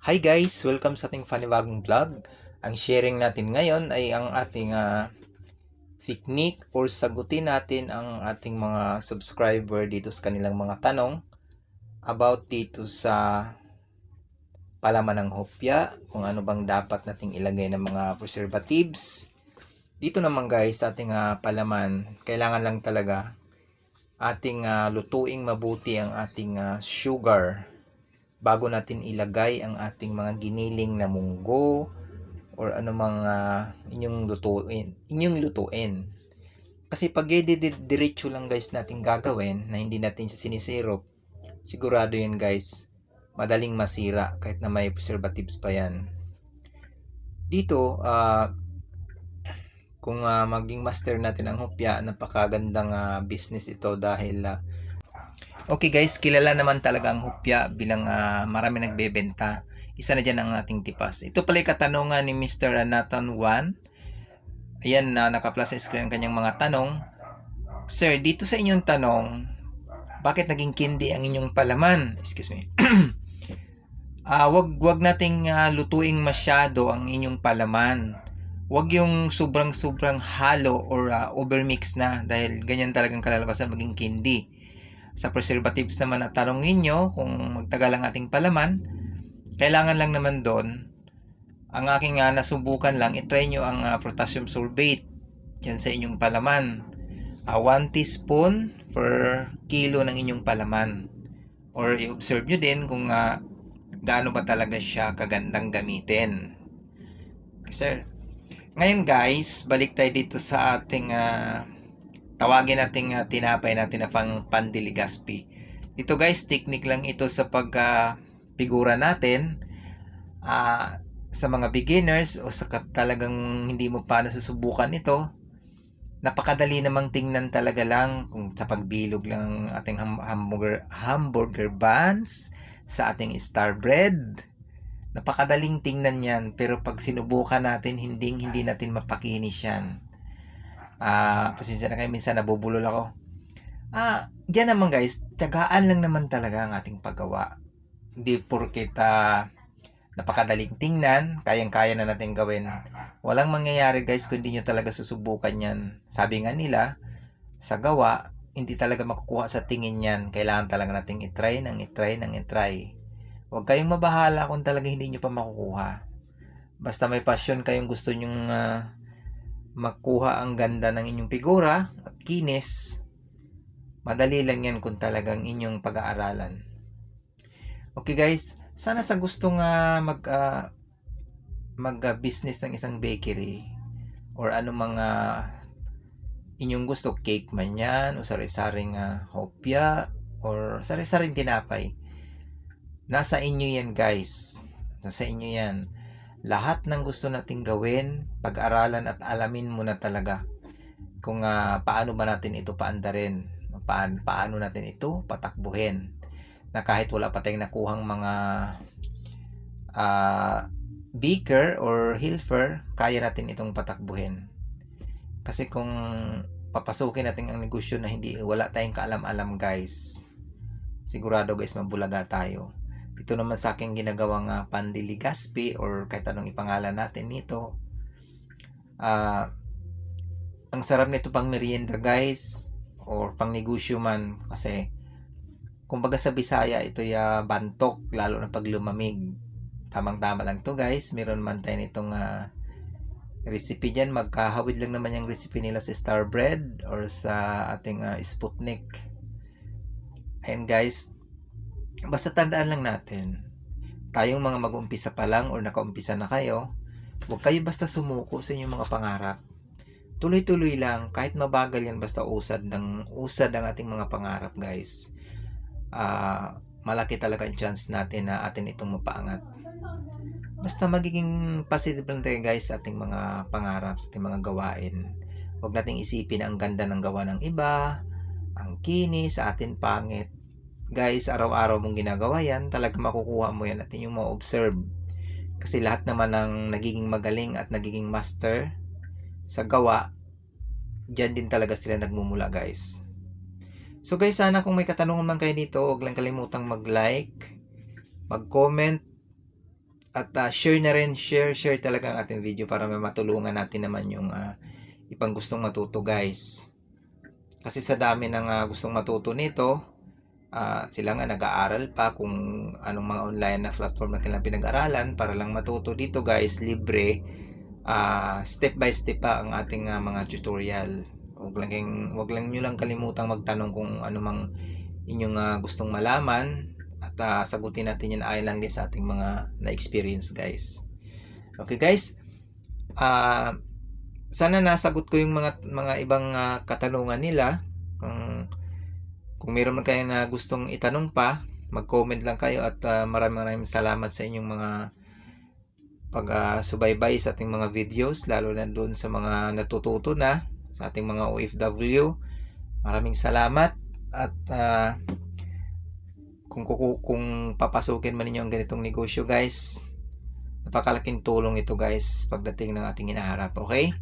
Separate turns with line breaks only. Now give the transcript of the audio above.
Hi guys! Welcome sa ating panibagong vlog. Ang sharing natin ngayon ay ang ating ah, technique or sagutin natin ang ating mga subscriber dito sa kanilang mga tanong about dito sa palaman ng hopya, kung ano bang dapat nating ilagay ng mga preservatives. Dito naman guys, sa ating ah, palaman, kailangan lang talaga ating ah, lutuing mabuti ang ating ah, sugar bago natin ilagay ang ating mga giniling na munggo or ano mga inyong lutuin, inyong lutuin. Kasi pag diretso lang guys natin gagawin na hindi natin siya sinisirop, sigurado yan guys, madaling masira kahit na may preservatives pa yan. Dito, ah kung ah, maging master natin ang hopya, napakagandang ah, business ito dahil ah, Okay guys, kilala naman talaga ang hupya bilang ah, marami nagbebenta. Isa na dyan ang ating tipas. Ito pala yung katanungan ni Mr. Nathan 1. Ayan na naka-plus sa screen ang kanyang mga tanong. Sir, dito sa inyong tanong, bakit naging kindi ang inyong palaman? Excuse me. Ah, wag wag nating ah, lutuing masyado ang inyong palaman. Wag yung sobrang-sobrang halo or ah, overmix na dahil ganyan talagang kalalabasan maging kindi sa preservatives naman at tanongin nyo kung magtagal ang ating palaman, kailangan lang naman doon, ang aking uh, nasubukan lang, itry nyo ang uh, potassium sorbate yan sa inyong palaman. Uh, 1 teaspoon per kilo ng inyong palaman. Or i-observe nyo din kung uh, gaano ba talaga siya kagandang gamitin. Okay, sir. Ngayon guys, balik tayo dito sa ating uh, tawagin nating uh, tinapay natin na pang pandiligaspi. Ito guys, technique lang ito sa pag uh, figura natin uh, sa mga beginners o sa talagang hindi mo pa nasusubukan ito. Napakadali namang tingnan talaga lang kung sa pagbilog lang ang ating ham- hamburger, hamburger buns sa ating star bread. Napakadaling tingnan yan pero pag sinubukan natin hindi hindi natin mapakinis yan Ah, pasensya na kayo, minsan nabubulol ako. Ah, diyan naman guys, tiyagaan lang naman talaga ang ating paggawa. Hindi porket uh, napakadaling tingnan, kayang-kaya na natin gawin. Walang mangyayari guys kung hindi nyo talaga susubukan yan. Sabi nga nila, sa gawa, hindi talaga makukuha sa tingin yan. Kailangan talaga nating itry, nang itry, nang itry. Huwag kayong mabahala kung talaga hindi nyo pa makukuha. Basta may passion kayong gusto nyong uh, makuha ang ganda ng inyong figura at kinis, madali lang yan kung talagang inyong pag-aaralan. Okay guys, sana sa gustong uh, mag uh, mag-business ng isang bakery or ano mga inyong gusto, cake man yan o sari-saring uh, hopya or sari-saring tinapay. Nasa inyo yan guys. Nasa inyo yan lahat ng gusto nating gawin, pag-aralan at alamin mo na talaga kung uh, paano ba natin ito paandarin, paano, paano natin ito patakbuhin na kahit wala pa tayong nakuhang mga uh, beaker or hilfer, kaya natin itong patakbuhin. Kasi kung papasukin natin ang negosyo na hindi wala tayong kaalam-alam guys, sigurado guys mabulaga tayo ito naman sa aking ginagawang uh, pandiligaspi or kahit anong ipangalan natin nito. Uh, ang sarap nito pang merienda guys or pang negosyo man kasi kumbaga sa Bisaya ito ya bantok lalo na pag lumamig. Tamang-tama lang to guys. Meron man tayo nitong uh, recipe dyan. Magkahawid lang naman yung recipe nila sa Star Bread or sa ating uh, Sputnik. Ayan guys, basta tandaan lang natin, tayong mga mag-umpisa pa lang or nakaumpisa na kayo, huwag kayo basta sumuko sa inyong mga pangarap. Tuloy-tuloy lang, kahit mabagal yan, basta usad ng usad ang ating mga pangarap, guys. Uh, malaki talaga ang chance natin na atin itong mapaangat. Basta magiging positive lang tayo, guys, sa ating mga pangarap, sa ating mga gawain. Huwag nating isipin ang ganda ng gawa ng iba, ang kinis, sa atin pangit guys, araw-araw mong ginagawa yan, talaga makukuha mo yan at yung ma-observe. Kasi lahat naman ng nagiging magaling at nagiging master sa gawa, dyan din talaga sila nagmumula guys. So guys, sana kung may katanungan man kayo dito, huwag lang kalimutang mag-like, mag-comment, At ah, share na rin, share, share talaga ang ating video para may matulungan natin naman yung ah, ibang gustong matuto guys. Kasi sa dami ng ah, gustong matuto nito, ah, sila nga nag-aaral pa kung anong mga online na platform na kailangan pinag-aralan para lang matuto dito guys, libre. Ah, step by step pa ang ating ah, mga tutorial. Wag lang kayong, wag lang niyo lang kalimutang magtanong kung ano mang inyong ah, gustong malaman at ah, sagutin natin yan ayon lang din sa ating mga na-experience guys. Okay guys? Ah sana nasagot ko yung mga mga ibang ah, katanungan nila. Kung kung meron man kayo na gustong itanong pa, mag-comment lang kayo at ah, maraming maraming salamat sa inyong mga pag-subaybay sa ating mga videos lalo na doon sa mga natututo na sa ating mga OFW. Maraming salamat at ah, kung kuku- kung papasukin man ninyo ang ganitong negosyo guys, napakalaking tulong ito guys pagdating ng ating inaharap, okay?